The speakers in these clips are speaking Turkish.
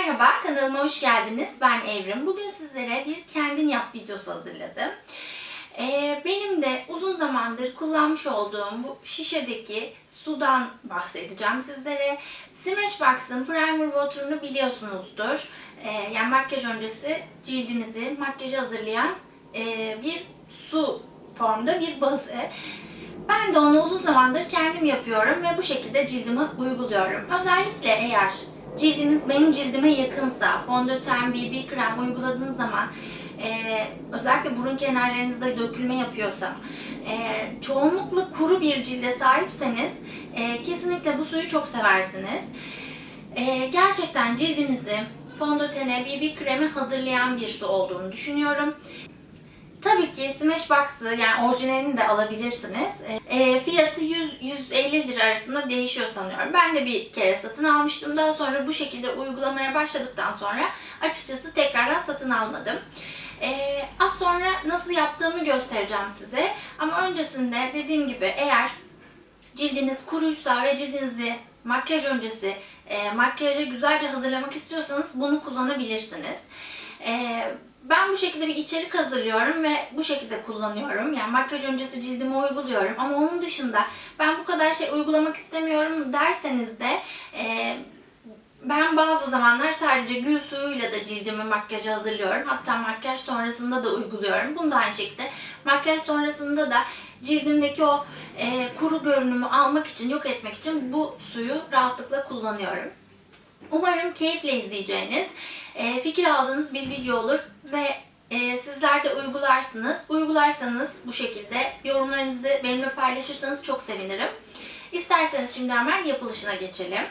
Merhaba, kanalıma hoş geldiniz. Ben Evrim. Bugün sizlere bir kendin yap videosu hazırladım. Ee, benim de uzun zamandır kullanmış olduğum bu şişedeki sudan bahsedeceğim sizlere. Smashbox'ın Primer Water'ını biliyorsunuzdur. Ee, yani makyaj öncesi cildinizi makyaja hazırlayan e, bir su formda bir bazı. Ben de onu uzun zamandır kendim yapıyorum ve bu şekilde cildime uyguluyorum. Özellikle eğer cildiniz benim cildime yakınsa, fondöten, BB krem uyguladığınız zaman e, özellikle burun kenarlarınızda dökülme yapıyorsa, e, çoğunlukla kuru bir cilde sahipseniz e, kesinlikle bu suyu çok seversiniz. E, gerçekten cildinizi fondötene, BB kremi hazırlayan bir su olduğunu düşünüyorum. Tabii ki Smashbox'ı yani orijinalini de alabilirsiniz. E, fiyatı 100-150 lira arasında değişiyor sanıyorum. Ben de bir kere satın almıştım. Daha sonra bu şekilde uygulamaya başladıktan sonra açıkçası tekrardan satın almadım. E, az sonra nasıl yaptığımı göstereceğim size. Ama öncesinde dediğim gibi eğer cildiniz kuruysa ve cildinizi makyaj öncesi e, makyaja güzelce hazırlamak istiyorsanız bunu kullanabilirsiniz. E, ben bu şekilde bir içerik hazırlıyorum ve bu şekilde kullanıyorum. Yani makyaj öncesi cildime uyguluyorum. Ama onun dışında ben bu kadar şey uygulamak istemiyorum derseniz de e, ben bazı zamanlar sadece gül suyuyla da cildimi makyaja hazırlıyorum. Hatta makyaj sonrasında da uyguluyorum. Bunu da aynı şekilde makyaj sonrasında da cildimdeki o e, kuru görünümü almak için, yok etmek için bu suyu rahatlıkla kullanıyorum. Umarım keyifle izleyeceğiniz, e, fikir aldığınız bir video olur ve e, sizler de uygularsınız. Uygularsanız bu şekilde yorumlarınızı benimle paylaşırsanız çok sevinirim. İsterseniz şimdi hemen yapılışına geçelim.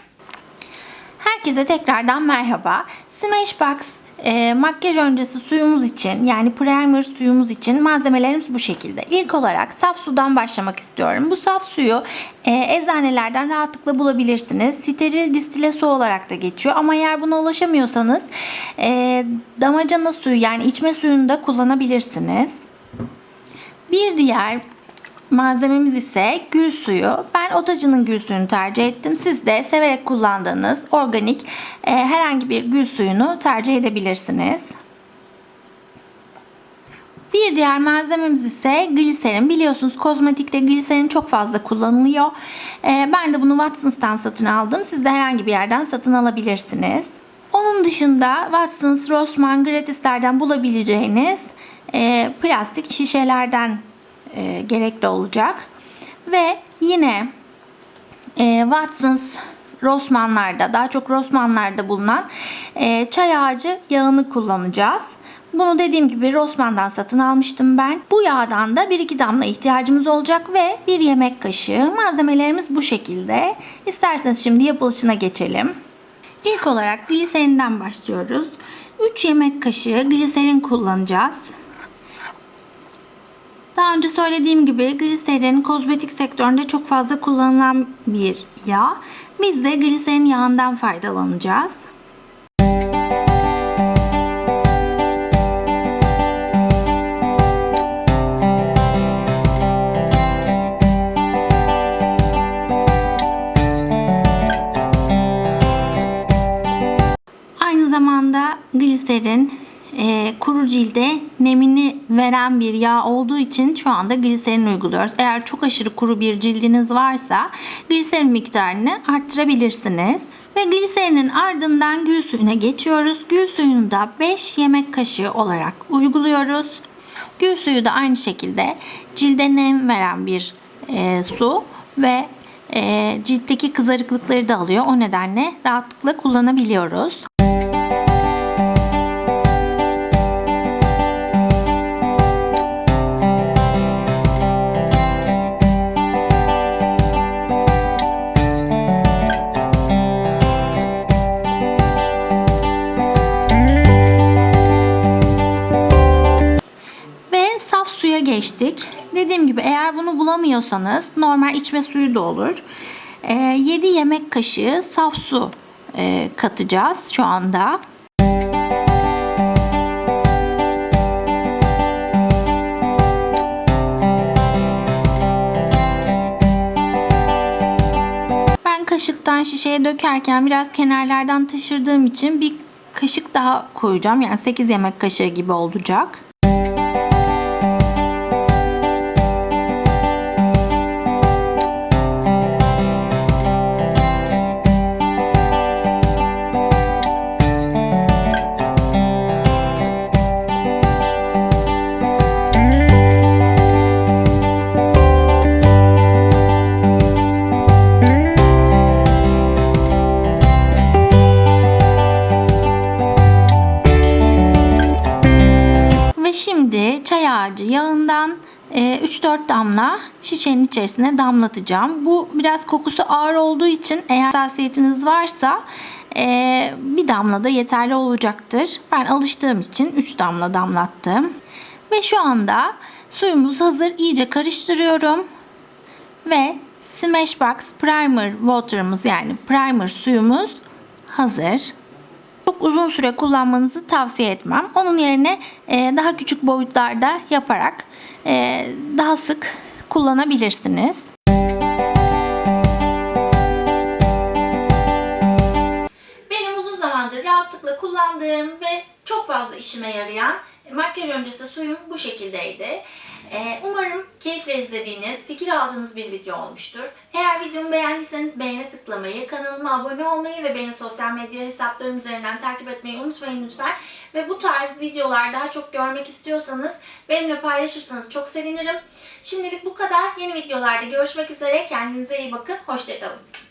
Herkese tekrardan merhaba. Smashbox e, makyaj öncesi suyumuz için yani primer suyumuz için malzemelerimiz bu şekilde. İlk olarak saf sudan başlamak istiyorum. Bu saf suyu e, eczanelerden rahatlıkla bulabilirsiniz. Steril distile su olarak da geçiyor. Ama eğer buna ulaşamıyorsanız e, damacana suyu yani içme suyunu da kullanabilirsiniz. Bir diğer Malzememiz ise gül suyu. Ben otacının gül suyunu tercih ettim. Siz de severek kullandığınız organik e, herhangi bir gül suyunu tercih edebilirsiniz. Bir diğer malzememiz ise gliserin. Biliyorsunuz kozmetikte gliserin çok fazla kullanılıyor. E, ben de bunu Watsons'tan satın aldım. Siz de herhangi bir yerden satın alabilirsiniz. Onun dışında Watsons, Rossmann, Gratis'lerden bulabileceğiniz e, plastik şişelerden e, gerekli olacak. Ve yine e, Watsons Rossmann'larda daha çok Rossmann'larda bulunan e, çay ağacı yağını kullanacağız. Bunu dediğim gibi Rossmann'dan satın almıştım ben. Bu yağdan da 1-2 damla ihtiyacımız olacak ve bir yemek kaşığı. Malzemelerimiz bu şekilde. İsterseniz şimdi yapılışına geçelim. İlk olarak gliserinden başlıyoruz. 3 yemek kaşığı gliserin kullanacağız. Daha önce söylediğim gibi gliserin kozmetik sektöründe çok fazla kullanılan bir yağ. Biz de gliserin yağından faydalanacağız. Aynı zamanda gliserin e, kuru cilde nemini veren bir yağ olduğu için şu anda gliserin uyguluyoruz. Eğer çok aşırı kuru bir cildiniz varsa gliserin miktarını arttırabilirsiniz. Ve gliserinin ardından gül suyuna geçiyoruz. Gül suyunu da 5 yemek kaşığı olarak uyguluyoruz. Gül suyu da aynı şekilde cilde nem veren bir e, su ve e, ciltteki kızarıklıkları da alıyor. O nedenle rahatlıkla kullanabiliyoruz. Geçtik. Dediğim gibi eğer bunu bulamıyorsanız normal içme suyu da olur. 7 yemek kaşığı saf su e, katacağız şu anda. Ben kaşıktan şişeye dökerken biraz kenarlardan taşırdığım için bir kaşık daha koyacağım. Yani 8 yemek kaşığı gibi olacak. Ağacı yağından e, 3-4 damla şişenin içerisine damlatacağım. Bu biraz kokusu ağır olduğu için eğer hassasiyetiniz varsa e, bir damla da yeterli olacaktır. Ben alıştığım için 3 damla damlattım. Ve şu anda suyumuz hazır. İyice karıştırıyorum. Ve Smashbox Primer Water'ımız yani primer suyumuz hazır. Uzun süre kullanmanızı tavsiye etmem. Onun yerine e, daha küçük boyutlarda yaparak e, daha sık kullanabilirsiniz. Kullandığım ve çok fazla işime yarayan makyaj öncesi suyum bu şekildeydi. Ee, umarım keyifle izlediğiniz, fikir aldığınız bir video olmuştur. Eğer videomu beğendiyseniz beğene tıklamayı, kanalıma abone olmayı ve beni sosyal medya hesaplarım üzerinden takip etmeyi unutmayın lütfen. Ve bu tarz videolar daha çok görmek istiyorsanız benimle paylaşırsanız çok sevinirim. Şimdilik bu kadar. Yeni videolarda görüşmek üzere. Kendinize iyi bakın. Hoşçakalın.